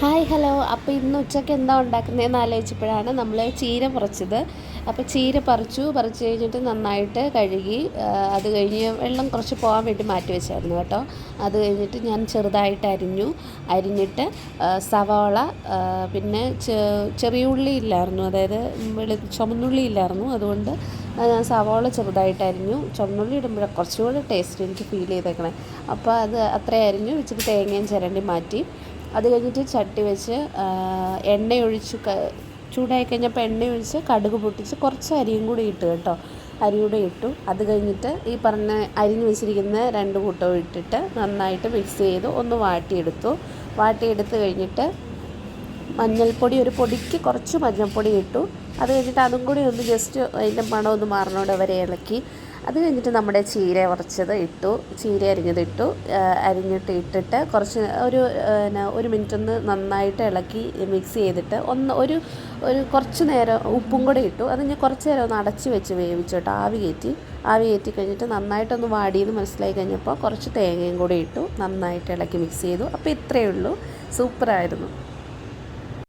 Hi hello. അപ്പോൾ ഇന്ന് ഉച്ചയ്ക്ക് എന്താ ഉണ്ടാക്കുന്നതെന്ന് ആലോചിച്ചപ്പോഴാണ് നമ്മൾ ചീര പറിച്ചത്. അപ്പോൾ ചീര പറിച്ചു. പറിച്ചു കഴിഞ്ഞിട്ട് നന്നായിട്ട് കഴുകി അത് കഴിഞ്ഞ് വെള്ളം കുറച്ച് പോകാൻ വേണ്ടി മാറ്റി വെച്ചായിരുന്നു കേട്ടോ. അത് കഴിഞ്ഞിട്ട് ഞാൻ ചെറുതായിട്ട് അരിഞ്ഞു. അരിഞ്ഞിട്ട് സവാള പിന്നെ ചെറിയ ഉള്ളി ഇല്ലായിരുന്നു. അതായത് വെളു ചുമന്നുള്ളി ഇല്ലായിരുന്നു. അതുകൊണ്ട് ഞാൻ സവാള ചെറുതായിട്ട് അരിഞ്ഞു. ചുമന്നുള്ളി ഇടുമ്പോഴേ കുറച്ചുകൂടെ ടേസ്റ്റ് എനിക്ക് ഫീൽ ചെയ്തേക്കണേ. അപ്പോൾ അത് അത്രയും അരിഞ്ഞു. വെച്ചിട്ട് തേങ്ങയും ചിരണ്ടി മാറ്റി. അത് കഴിഞ്ഞിട്ട് ചട്ടി വെച്ച് എണ്ണ എണ്ണയൊഴിച്ച് ചൂടായി കഴിഞ്ഞപ്പോൾ എണ്ണയൊഴിച്ച് കടുക് പൊട്ടിച്ച് കുറച്ച് അരിയും കൂടി ഇട്ടു കേട്ടോ. അരി കൂടെ ഇട്ടു. അത് കഴിഞ്ഞിട്ട് ഈ പറഞ്ഞ അരിഞ്ഞ് വെച്ചിരിക്കുന്ന രണ്ട് കൂട്ടവും ഇട്ടിട്ട് നന്നായിട്ട് മിക്സ് ചെയ്ത്. ഒന്ന് വാട്ടിയെടുത്തു. വാട്ടിയെടുത്ത് കഴിഞ്ഞിട്ട് മഞ്ഞൾപ്പൊടി ഒരു പൊടിക്ക് കുറച്ച് മഞ്ഞൾപ്പൊടി ഇട്ടു. അത് കഴിഞ്ഞിട്ട് അതും കൂടി ഒന്ന് ജസ്റ്റ് അതിന്റെ മണം ഒന്ന് മാറണോടെ വരെ ഇളക്കി. അത് കഴിഞ്ഞിട്ട് നമ്മുടെ ചീര കുറച്ചത് ഇട്ടു ചീര അരിഞ്ഞത് ഇട്ടു അരിഞ്ഞിട്ട് ഇട്ടിട്ട് കുറച്ച് ഒരു പിന്നെ ഒരു മിനിറ്റ് ഒന്ന് നന്നായിട്ട് ഇളക്കി മിക്സ് ചെയ്തിട്ട് ഒന്ന് ഒരു ഒരു കുറച്ച് നേരം ഉപ്പും കൂടെ ഇട്ടു. അത് ഞാൻ കുറച്ച് നേരം ഒന്ന് അടച്ച് വെച്ച് വേവിച്ചു കേട്ടോ ആവി കയറ്റി. ആവി കയറ്റി കഴിഞ്ഞിട്ട് നന്നായിട്ടൊന്ന് വാടിയെന്ന് മനസ്സിലായി കഴിഞ്ഞപ്പോൾ കുറച്ച് തേങ്ങയും കൂടെ ഇട്ടു. നന്നായിട്ട് ഇളക്കി മിക്സ് ചെയ്തു. അപ്പോൾ ഇത്രയേ ഉള്ളൂ. സൂപ്പറായിരുന്നു.